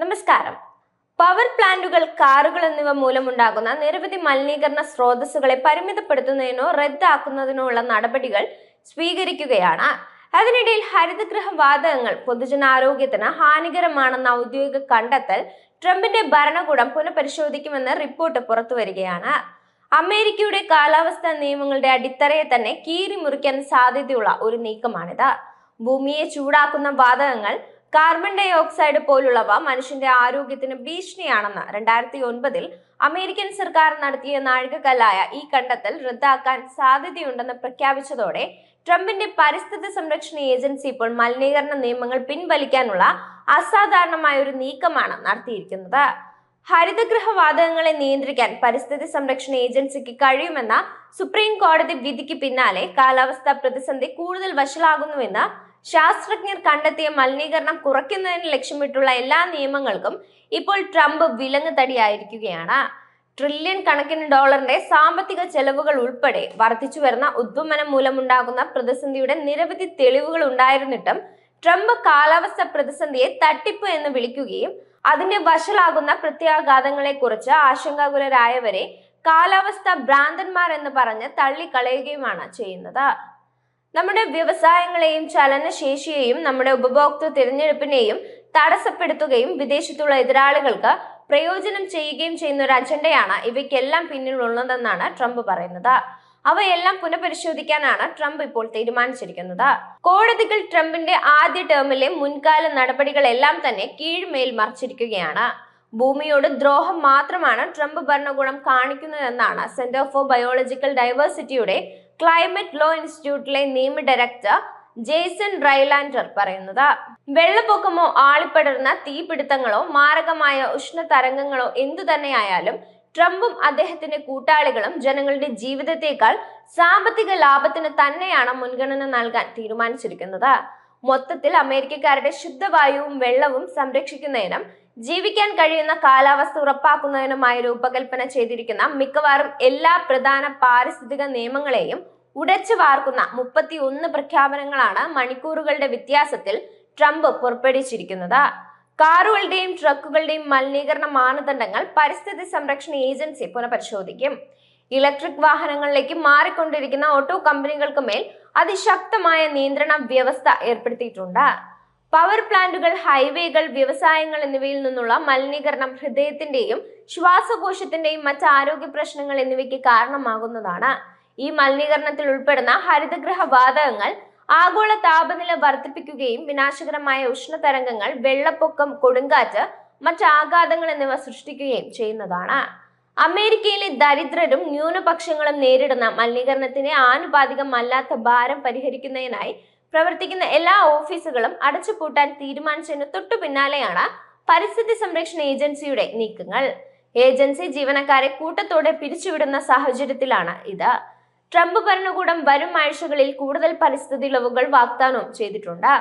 നമസ്കാരം. പവർ പ്ലാന്റുകൾ കാറുകൾ എന്നിവ മൂലമുണ്ടാകുന്ന നിരവധി മലിനീകരണ സ്രോതസ്സുകളെ പരിമിതപ്പെടുത്തുന്നതിനോ റദ്ദാക്കുന്നതിനോ ഉള്ള നടപടികൾ സ്വീകരിക്കുകയാണ്. അതിനിടയിൽ ഹരിതഗൃഹ വാതകങ്ങൾ പൊതുജനാരോഗ്യത്തിന് ഹാനികരമാണെന്ന ഔദ്യോഗിക കണ്ടെത്തൽ ട്രംപിന്റെ ഭരണകൂടം പുനഃപരിശോധിക്കുമെന്ന് റിപ്പോർട്ട് പുറത്തുവരികയാണ്. അമേരിക്കയുടെ കാലാവസ്ഥാ നിയമങ്ങളുടെ അടിത്തറയെ തന്നെ കീറി മുറിക്കാൻ സാധ്യതയുള്ള ഒരു നീക്കമാണിത്. ഭൂമിയെ ചൂടാക്കുന്ന വാതകങ്ങൾ കാർബൺ ഡൈ ഓക്സൈഡ് പോലുള്ളവ മനുഷ്യന്റെ ആരോഗ്യത്തിന് ഭീഷണിയാണെന്ന് രണ്ടായിരത്തി ഒൻപതിൽ അമേരിക്കൻ സർക്കാർ നടത്തിയ നാഴികക്കല്ലായ ഈ കണ്ടെത്തൽ റദ്ദാക്കാൻ സാധ്യതയുണ്ടെന്ന് പ്രഖ്യാപിച്ചതോടെ ട്രംപിന്റെ പരിസ്ഥിതി സംരക്ഷണ ഏജൻസി ഇപ്പോൾ മലിനീകരണ നിയമങ്ങൾ പിൻവലിക്കാനുള്ള അസാധാരണമായ ഒരു നീക്കമാണ് നടത്തിയിരിക്കുന്നത്. ഹരിതഗൃഹ വാതകങ്ങളെ നിയന്ത്രിക്കാൻ പരിസ്ഥിതി സംരക്ഷണ ഏജൻസിക്ക് കഴിയുമെന്ന സുപ്രീം കോടതി വിധിക്ക് പിന്നാലെ കാലാവസ്ഥാ പ്രതിസന്ധി കൂടുതൽ വഷളാകുന്നുവെന്ന് ശാസ്ത്രജ്ഞർ കണ്ടെത്തിയ മലിനീകരണം കുറയ്ക്കുന്നതിന് ലക്ഷ്യമിട്ടുള്ള എല്ലാ നിയമങ്ങൾക്കും ഇപ്പോൾ ട്രംപ് വിലങ്ങ് തടിയായിരിക്കുകയാണ്. ട്രില്യൺ കണക്കിന് ഡോളറിന്റെ സാമ്പത്തിക ചെലവുകൾ ഉൾപ്പെടെ വർദ്ധിച്ചു വരുന്ന ഉദ്വമനം മൂലമുണ്ടാകുന്ന പ്രതിസന്ധിയുടെ നിരവധി തെളിവുകൾ ഉണ്ടായിരുന്നിട്ടും ട്രംപ് കാലാവസ്ഥ പ്രതിസന്ധിയെ തട്ടിപ്പ് എന്ന് വിളിക്കുകയും അതിന്റെ വഷളാകുന്ന പ്രത്യാഘാതങ്ങളെ കുറിച്ച് ആശങ്കാകുലരായവരെ കാലാവസ്ഥ ഭ്രാന്തന്മാർ എന്ന് പറഞ്ഞ് തള്ളിക്കളയുകയുമാണ് ചെയ്യുന്നത്. നമ്മുടെ വ്യവസായങ്ങളെയും ചലനശേഷിയെയും നമ്മുടെ ഉപഭോക്തൃ തിരഞ്ഞെടുപ്പിനെയും തടസ്സപ്പെടുത്തുകയും വിദേശത്തുള്ള എതിരാളികൾക്ക് പ്രയോജനം ചെയ്യുകയും ചെയ്യുന്ന ഒരു അജണ്ടയാണ് ഇവയ്ക്കെല്ലാം പിന്നിലുള്ളതെന്നാണ് ട്രംപ് പറയുന്നത്. അവയെല്ലാം പുനഃപരിശോധിക്കാനാണ് ട്രംപ് ഇപ്പോൾ തീരുമാനിച്ചിരിക്കുന്നത്. കോടതികൾ ട്രംപിന്റെ ആദ്യ ടേമിലെ മുൻകാല നടപടികളെല്ലാം തന്നെ കീഴ്മേൽ മറിച്ചിരിക്കുകയാണ്. ഭൂമിയോട് ദ്രോഹം മാത്രമാണ് ട്രംപ് ഭരണകൂടം കാണിക്കുന്നതെന്നാണ് സെന്റർ ഫോർ ബയോളജിക്കൽ ഡൈവേഴ്സിറ്റിയുടെ ക്ലൈമറ്റ് ലോ ഇൻസ്റ്റിറ്റ്യൂട്ടിലെ നിയമ ഡയറക്ടർ ജേസൺ റൈലാൻഡർ പറയുന്നത്. വെള്ളപ്പൊക്കമോ ആളിപ്പടർന്ന തീപിടുത്തങ്ങളോ മാരകമായ ഉഷ്ണ തരംഗങ്ങളോ എന്തു തന്നെയായാലും ട്രംപും അദ്ദേഹത്തിന്റെ കൂട്ടാളികളും ജനങ്ങളുടെ ജീവിതത്തെക്കാൾ സാമ്പത്തിക ലാഭത്തിന് തന്നെയാണ് മുൻഗണന നൽകാൻ തീരുമാനിച്ചിരിക്കുന്നത്. മൊത്തത്തിൽ അമേരിക്കക്കാരുടെ ശുദ്ധവായുവും വെള്ളവും സംരക്ഷിക്കുന്നതിനും ജീവിക്കാൻ കഴിയുന്ന കാലാവസ്ഥ ഉറപ്പാക്കുന്നതിനുമായി രൂപകൽപ്പന ചെയ്തിരിക്കുന്ന മിക്കവാറും എല്ലാ പ്രധാന പാരിസ്ഥിതിക നിയമങ്ങളെയും ഉടച്ചു വാർക്കുന്ന മുപ്പത്തി ഒന്ന് പ്രഖ്യാപനങ്ങളാണ് മണിക്കൂറുകളുടെ വ്യത്യാസത്തിൽ ട്രംപ് പുറപ്പെടുവിച്ചിരിക്കുന്നത്. കാറുകളുടെയും ട്രക്കുകളുടെയും മലിനീകരണ മാനദണ്ഡങ്ങൾ പരിസ്ഥിതി സംരക്ഷണ ഏജൻസി പുനഃപരിശോധിക്കും. ഇലക്ട്രിക് വാഹനങ്ങളിലേക്ക് മാറിക്കൊണ്ടിരിക്കുന്ന ഓട്ടോ കമ്പനികൾക്ക് മേൽ അതിശക്തമായ നിയന്ത്രണ വ്യവസ്ഥ ഏർപ്പെടുത്തിയിട്ടുണ്ട്. പവർ പ്ലാന്റുകൾ ഹൈവേകൾ വ്യവസായങ്ങൾ എന്നിവയിൽ നിന്നുള്ള മലിനീകരണം ഹൃദയത്തിന്റെയും ശ്വാസകോശത്തിന്റെയും മറ്റ് ആരോഗ്യ പ്രശ്നങ്ങൾ എന്നിവയ്ക്ക് കാരണമാകുന്നതാണ്. ഈ മലിനീകരണത്തിൽ ഉൾപ്പെടുന്ന ഹരിതഗൃഹ വാതകങ്ങൾ ആഗോള താപനില വർദ്ധിപ്പിക്കുകയും വിനാശകരമായ ഉഷ്ണതരംഗങ്ങൾ വെള്ളപ്പൊക്കം കൊടുങ്കാറ്റ് മറ്റ് ആഘാതങ്ങൾ എന്നിവ സൃഷ്ടിക്കുകയും ചെയ്യുന്നതാണ്. അമേരിക്കയിലെ ദരിദ്രരും ന്യൂനപക്ഷങ്ങളും നേരിടുന്ന മലിനീകരണത്തിന്റെ ആനുപാതികമല്ലാത്ത ഭാരം പരിഹരിക്കുന്നതിനായി പ്രവർത്തിക്കുന്ന എല്ലാ ഓഫീസുകളും അടച്ചുപൂട്ടാൻ തീരുമാനിച്ചതിന് തൊട്ടു പിന്നാലെയാണ് പരിസ്ഥിതി സംരക്ഷണ ഏജൻസിയുടെ നീക്കങ്ങൾ. ഏജൻസി ജീവനക്കാരെ കൂട്ടത്തോടെ പിരിച്ചുവിടുന്ന സാഹചര്യത്തിലാണ് ഇത്. ട്രംപ് ഭരണകൂടം വരും ആഴ്ചകളിൽ കൂടുതൽ പരിസ്ഥിതി ഇളവുകൾ വാഗ്ദാനം ചെയ്തിട്ടുണ്ട്.